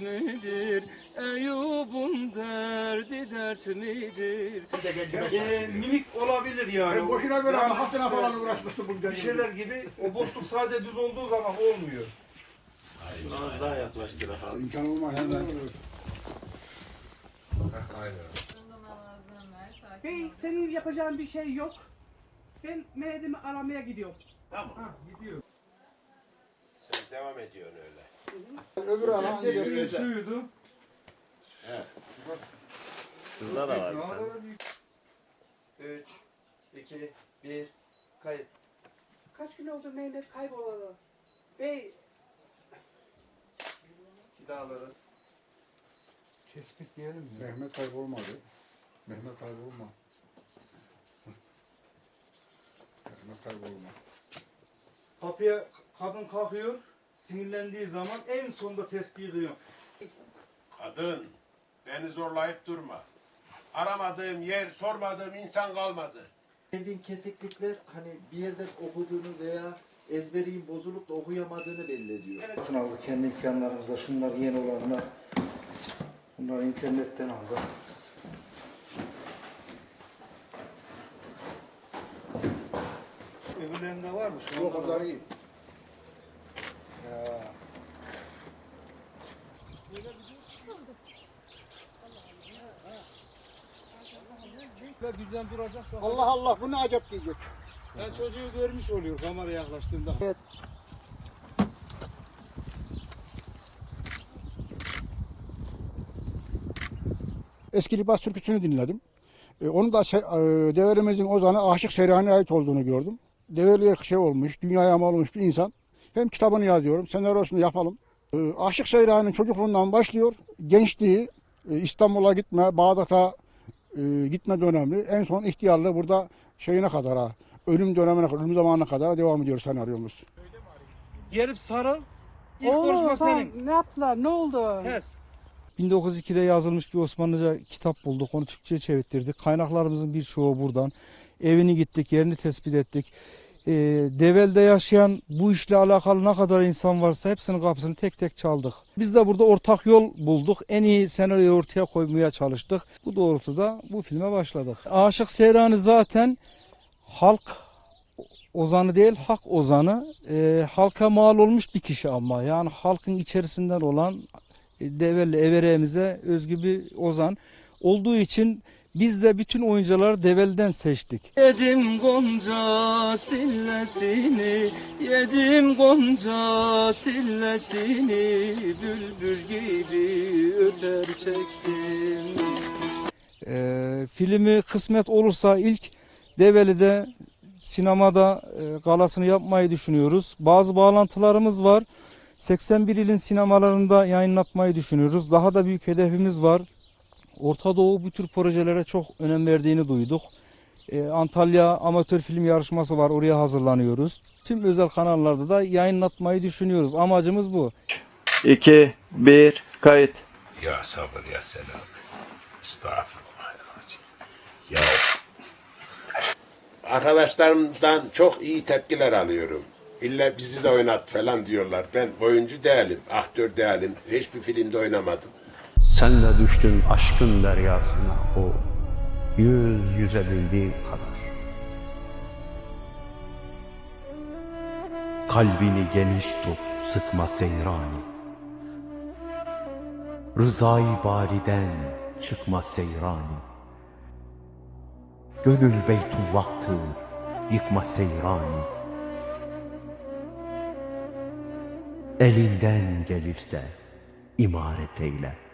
dert midir? Eyüp'ün derdi dert midir? Ee, mimik olabilir yani. Sen boşuna göre Yani Hasan'a işte falan uğraşmışsın bu Bir şeyler gibi o boşluk sadece düz olduğu zaman olmuyor. Az daha yaklaştır abi. İmkan olmaz hemen. Bey senin yapacağın bir şey yok. Ben Mehmet'imi aramaya gidiyorum. Sen devam ediyorsun öyle. Öbür ana Dediğim şuydu. Kızda da var. 3, 2, 1, kayıt. Kaç gün oldu Mehmet kaybolalı? Bey Bir daha alırız. Tespit diyelim mi? Mehmet kaybolmadı. Mehmet kaybolma. Mehmet kaybolma. Kapıya kadın kalkıyor. Sinirlendiği zaman en sonunda tespih ediyor. Kadın, beni zorlayıp durma. Aramadığım yer, sormadığım insan kalmadı. Verdiğin kesiklikler hani bir yerden okuduğunu veya ezberin bozulup da okuyamadığını belli ediyor. Satın aldık kendi imkanlarımızla. Şunlar yeni olanlar. Bunları internetten aldık. Öbürlerinde var mı? Şu O kadar iyi. Düzen duracak. Allah Allah bu ne acep diyecek. Ben çocuğu görmüş oluyor kameraya yaklaştığında. Eski libas türküsünü dinledim. E, onu da e, Deverimizin Ozan'a Aşık Serihan'a ait olduğunu gördüm. Develi'ye şey olmuş, dünyaya mal olmuş bir insan. Hem kitabını yazıyorum, senaryosunu yapalım. E, Aşık Serihan'ın çocukluğundan başlıyor. Gençliği, e, İstanbul'a gitme, Bağdat'a e, gitme dönemi. En son ihtiyarlığı burada şeyine kadar ha. Ölüm dönemine kadar, ölüm zamanına kadar devam ediyor senaryomuz. Gelip sarıl. İlk Oğlum, konuşma sen senin. Ne yaptılar? Ne oldu? Hes. 1902'de yazılmış bir Osmanlıca kitap bulduk. Onu Türkçe'ye çevirttirdik. Kaynaklarımızın birçoğu buradan. Evini gittik, yerini tespit ettik. Ee, Devel'de yaşayan bu işle alakalı ne kadar insan varsa hepsinin kapısını tek tek çaldık. Biz de burada ortak yol bulduk. En iyi senaryoyu ortaya koymaya çalıştık. Bu doğrultuda bu filme başladık. Aşık Seyran'ı zaten halk ozanı değil hak ozanı. Ee, halka mal olmuş bir kişi ama yani halkın içerisinden olan Develi Evere'mize özgü bir ozan olduğu için biz de bütün oyuncuları Devel'den seçtik. Yedim gonca sillesini, yedim gonca sillesini, bülbül gibi öter çektim. Ee, filmi kısmet olursa ilk Develi'de sinemada e, galasını yapmayı düşünüyoruz. Bazı bağlantılarımız var. 81 ilin sinemalarında yayınlatmayı düşünüyoruz. Daha da büyük hedefimiz var. Orta Doğu bu tür projelere çok önem verdiğini duyduk. Ee, Antalya amatör film yarışması var. Oraya hazırlanıyoruz. Tüm özel kanallarda da yayınlatmayı düşünüyoruz. Amacımız bu. 2, 1, kayıt. Ya sabır ya selam. Estağfurullah. Ya. Arkadaşlarımdan çok iyi tepkiler alıyorum. İlla bizi de oynat falan diyorlar. Ben oyuncu değilim, aktör değilim. Hiçbir filmde oynamadım. Sen de düştün aşkın deryasına o yüz yüze bildiği kadar. Kalbini geniş tut sıkma seyrani. Rızayı bariden çıkma seyrani. Gönül Beytullah'tır yıkma seyrani. Elinden gelirse imaret eyle.